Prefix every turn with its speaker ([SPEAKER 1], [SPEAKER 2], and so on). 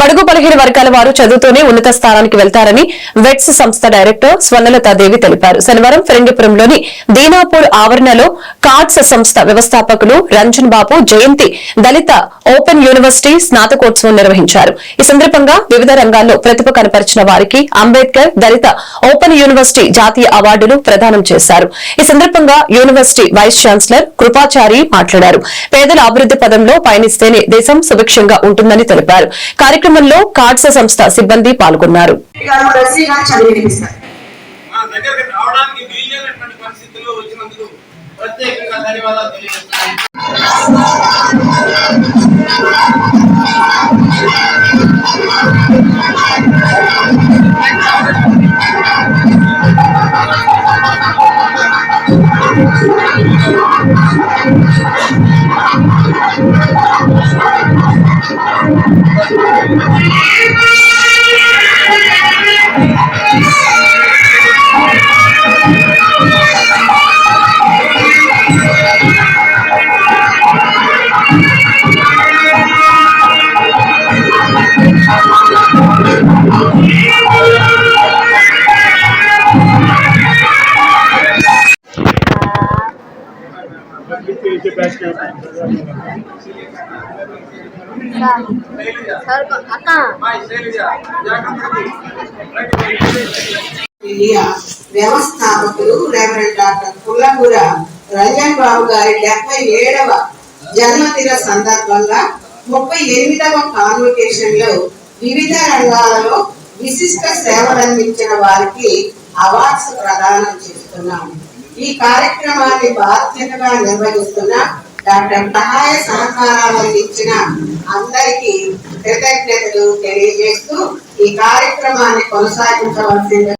[SPEAKER 1] బడుగు బలహీన వర్గాల వారు చదువుతూనే ఉన్నత స్థానానికి వెళ్తారని వెట్స్ సంస్థ డైరెక్టర్ స్వర్ణలతాదేవి తెలిపారు. శనివారం ఫిరంగిపురంలోని దీనాపూర్ ఆవరణలో కార్డ్స్ సంస్థ వ్యవస్థాపకులు రంజన్ బాబు జయంతి దళిత ఓపెన్ యూనివర్సిటీ స్నాతకోత్సవం నిర్వహించారు. ఈ సందర్భంగా వివిధ రంగాల్లో ప్రతిభ కనపరిచిన వారికి అంబేద్కర్ దళిత ఓపెన్ యూనివర్సిటీ జాతీయ అవార్డులు ప్రదానం చేశారు. ఈ సందర్భంగా యూనివర్సిటీ వైస్ ఛాన్సలర్ కృపాచారి మాట్లాడారు. పేదల అభివృద్ది పదంలో పయనిస్తేనే దేశం సుభిక్షంగా ఉంటుందని తెలిపారు. కార్యక్రమంలో కాట్స సంస్థ సిబ్బంది పాల్గొన్నారు
[SPEAKER 2] Thank
[SPEAKER 3] you. Amen. Thank
[SPEAKER 4] you వ్యవస్థాపకులు రెవరెండ్ డాక్టర్ పుల్లగూర రంజన్ బాబు గారి డెబ్బై ఏడవ జన్మదిన సందర్భంగా ముప్పై ఎనిమిదవ కాన్వకేషన్లో వివిధ రంగాలలో విశిష్ట సేవలందించిన వారికి అవార్డ్స్ ప్రదానం చేస్తున్నాము. ఈ కార్యక్రమాన్ని బాధ్యతగా నిర్వహిస్తున్న డాక్టర్ సహాయ సహకారాలు అందించిన అందరికీ కృతజ్ఞతలు తెలియజేస్తూ ఈ కార్యక్రమాన్ని కొనసాగించవలసింది